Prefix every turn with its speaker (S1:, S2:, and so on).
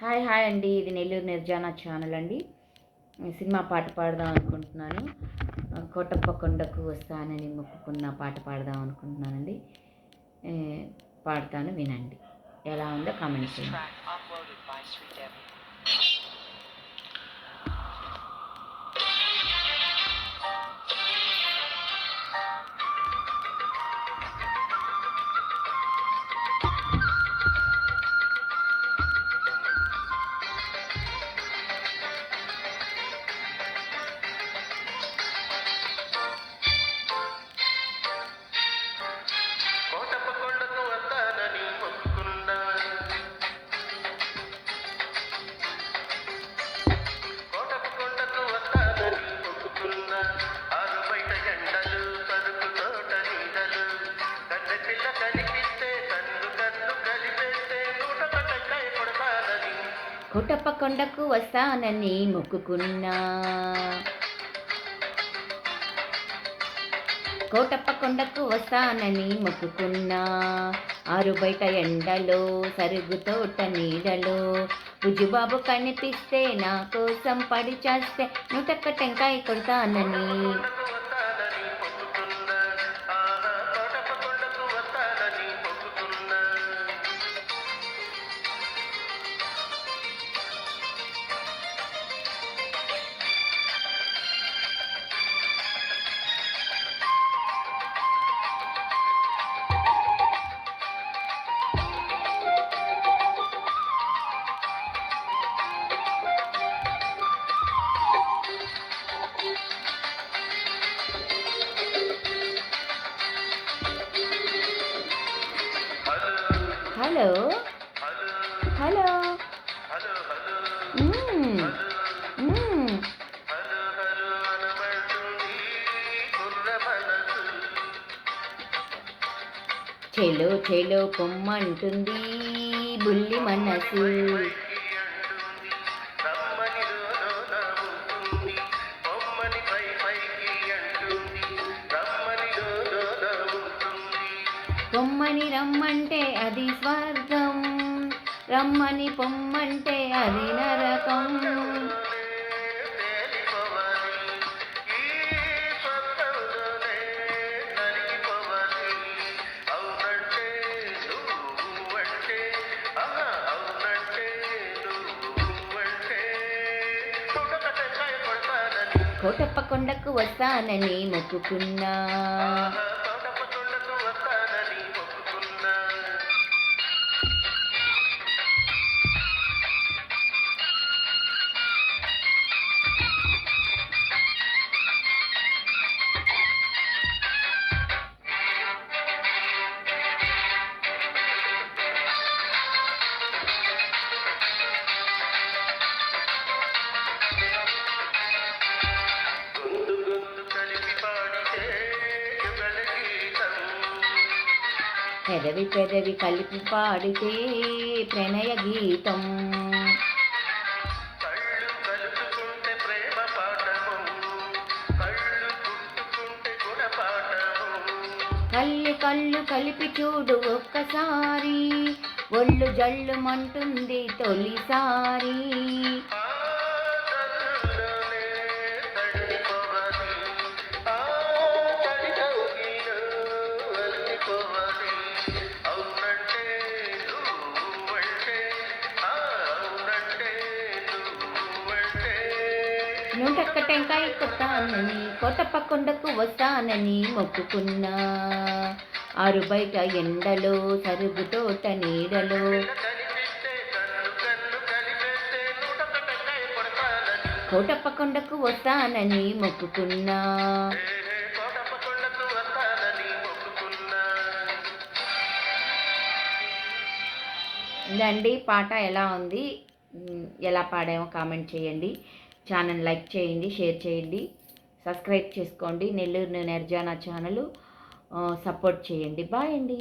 S1: Hi hi అండి. ఇది Nellore నిర్జానా channel అండి. సినిమా పాట పాడదాం అనుకుంటున్నాను. కోటప్ప కొండకు వస్తానని మొక్కుకున్న పాట పాడదాం అనుకుంటున్నానండి. పాడతాను వినండి. ఎలా ఉందో కామెంట్ చేయండి.
S2: కుటప కొండకు వస్తానని మొక్కుకున్నా. కోటప్ప కొండకు వస్తానని మొక్కుకున్నా. ఆరు బయట ఎండలో
S1: సరుగు తోట నీడలో బుజుబాబు కనిపిస్తే నా కోసం పడి చేస్తే నూటక్క టెంకాయ కొడతానని.
S2: హలో.
S1: హలో. చెలో చెలో పొమ్మంటుంది బుల్లి మనసు.
S2: పొమ్మని
S1: రమ్మంటే అది స్వర్గం. రమ్మని పొమ్మంటే అది నరకం. కోటప్ప కొండకు వస్తానని మొక్కుకున్నా. పెదవి పెదవి కలిపి పాడితే ప్రణయ గీతం.
S2: కళ్ళు కళ్ళు
S1: కలిపి చూడు ఒక్కసారి ఒళ్ళు జల్లుమంటుంది తొలిసారి. నూటొక్క టెంకాయ కొట్టానని కోటప్ప కొండకు వస్తానని మొక్కుకున్నా. ఆరు బయట ఎండలో సరుగు తోట నీడలో.
S2: కనిపిస్తే
S1: కోటప్ప కొండకు వస్తానని మొక్కుకున్నా. ఇదండి పాట ఎలా ఉంది? ఎలా పాడామో కామెంట్ చేయండి. ఛానల్ లైక్ చేయండి షేర్ చేయండి సబ్స్క్రైబ్ చేసుకోండి. నెల్లూరు నిర్జానా ఛానల్ సపోర్ట్ చేయండి. బాయ్ అండి.